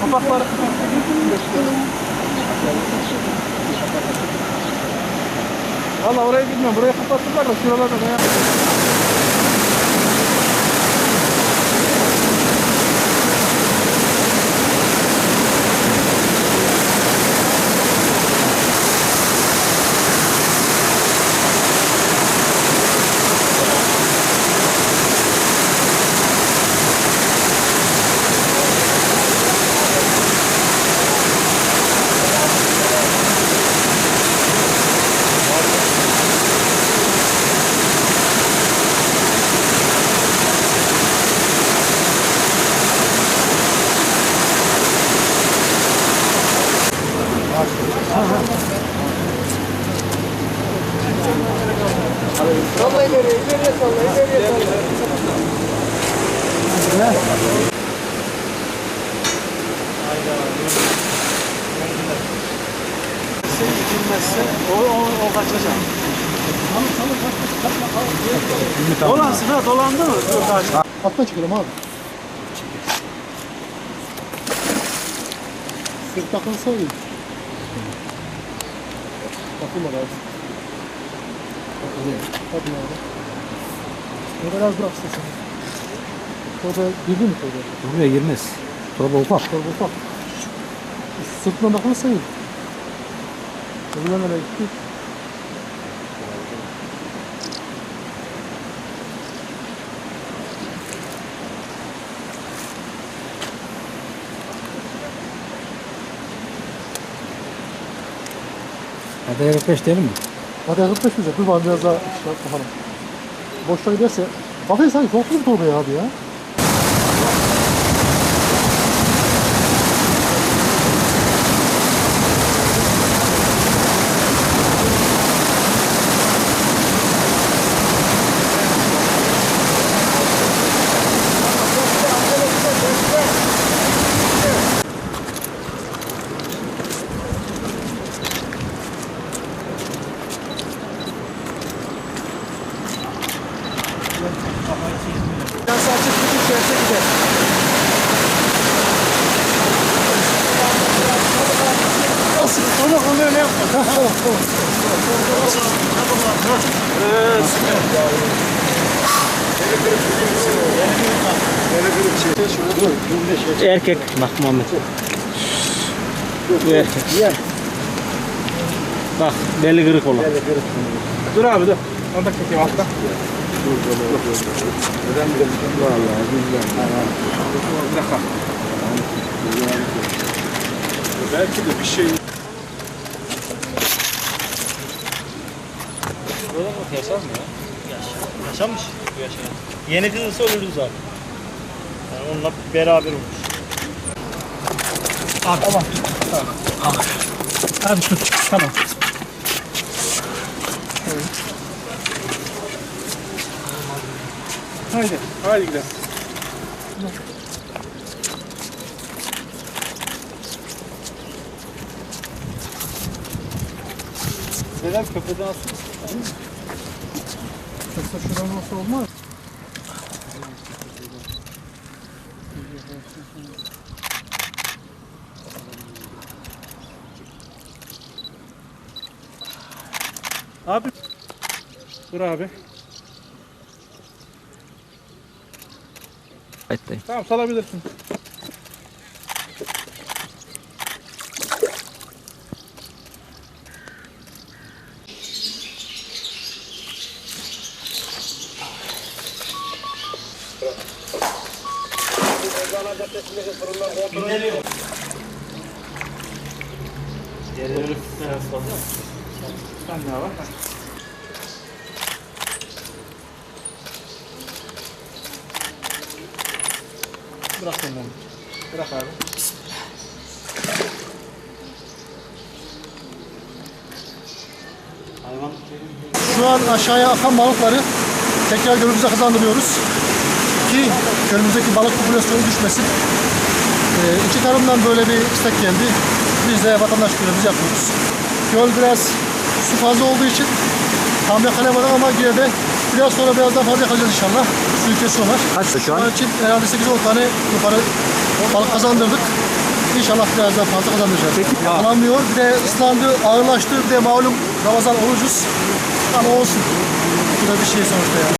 Kapakları Valla oraya gitmiyorum. Burayı kapattılar da şuralarda ne yap- Bilmezse o, o, o kaçacak. Dolansın ha dolandı mı? Yok kaç. Alttan çıkalım abi. Sırt takılsa iyi. Takılmadı abi. Takılıyor. Hadi abi. Ne kadar bıraksın sen. Torba girdi mi torba? Buraya girmez. Torba ufak. Torba ufak. Sırtına takılsa iyi. Öbürler nereye gitti? Hadi 45 değil mi? Hadi 45 bize. Dur bana biraz daha şey yap bakalım. Boşta giderse. Kafayı sanki soktu mu torbaya abi ya? Biraz açık tutup çevirse gider. Nasıl? Onu onu ne yapma? Tamam. Erkek bak Muhammed. Bu erkek. Bak belli kırık olan. Dur abi dur. Onu da çekeyim altta. Bir dakika. Belki de bir şey Yaşar mı ya? Yaşamış. Bu yaşayan. Yeni kızısı ölürüz abi. Yani onunla beraber olmuş. Abi tamam. Tamam. Abi tut. Tamam. Haydi. Haydi gidelim. Neden köprüden alsın? Yoksa şuradan olsa olmaz. Abi. Dur abi. Haydi. Tamam salabilirsin. Sen ne var? Bırak onu. Bırak abi. Şu an aşağıya akan balıkları tekrar gölümüze kazandırıyoruz. Ki gölümüzdeki balık popülasyonu düşmesin. Ee, iki tarafından böyle bir istek geldi. Biz de vatandaş görevimizi yapıyoruz. Göl biraz su fazla olduğu için hamle kalemadan ama yine de Biraz sonra biraz daha fazla yakacağız inşallah. Suyu kesiyorlar. Kaçta şu an? Şu an için herhalde 8-10 tane yukarı balık kazandırdık. İnşallah biraz daha fazla kazandıracağız. Peki. Alamıyor. Bir de ıslandı, ağırlaştı. Bir de malum Ramazan orucuz. Ama olsun. Bu da bir şey sonuçta yani.